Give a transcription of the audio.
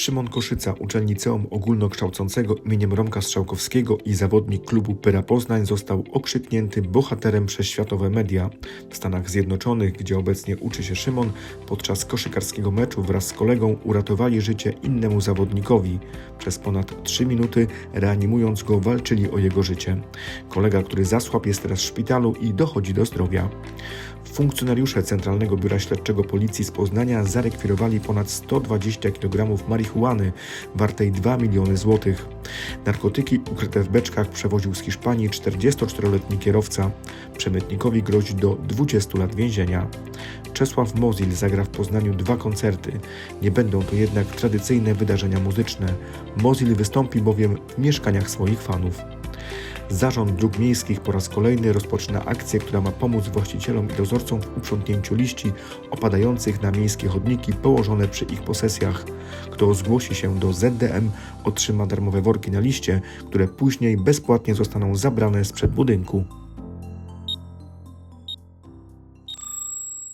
Szymon Koszyca, uczelni Liceum Ogólnokształcącego imieniem Romka Strzałkowskiego i zawodnik klubu Pyra Poznań został okrzyknięty bohaterem przez światowe media. W Stanach Zjednoczonych, gdzie obecnie uczy się Szymon, podczas koszykarskiego meczu wraz z kolegą uratowali życie innemu zawodnikowi. Przez ponad 3 minuty reanimując go walczyli o jego życie. Kolega, który zasłabł jest teraz w szpitalu i dochodzi do zdrowia. Funkcjonariusze Centralnego Biura Śledczego Policji z Poznania zarekwirowali ponad 120 kg marihuany wartej 2 miliony złotych. Narkotyki ukryte w beczkach przewoził z Hiszpanii 44-letni kierowca. Przemytnikowi grozi do 20 lat więzienia. Czesław Mozil zagra w Poznaniu dwa koncerty. Nie będą to jednak tradycyjne wydarzenia muzyczne. Mozil wystąpi bowiem w mieszkaniach swoich fanów. Zarząd Dróg Miejskich po raz kolejny rozpoczyna akcję, która ma pomóc właścicielom i dozorcom w uprzątnięciu liści opadających na miejskie chodniki położone przy ich posesjach. Kto zgłosi się do ZDM, otrzyma darmowe worki na liście, które później bezpłatnie zostaną zabrane sprzed budynku.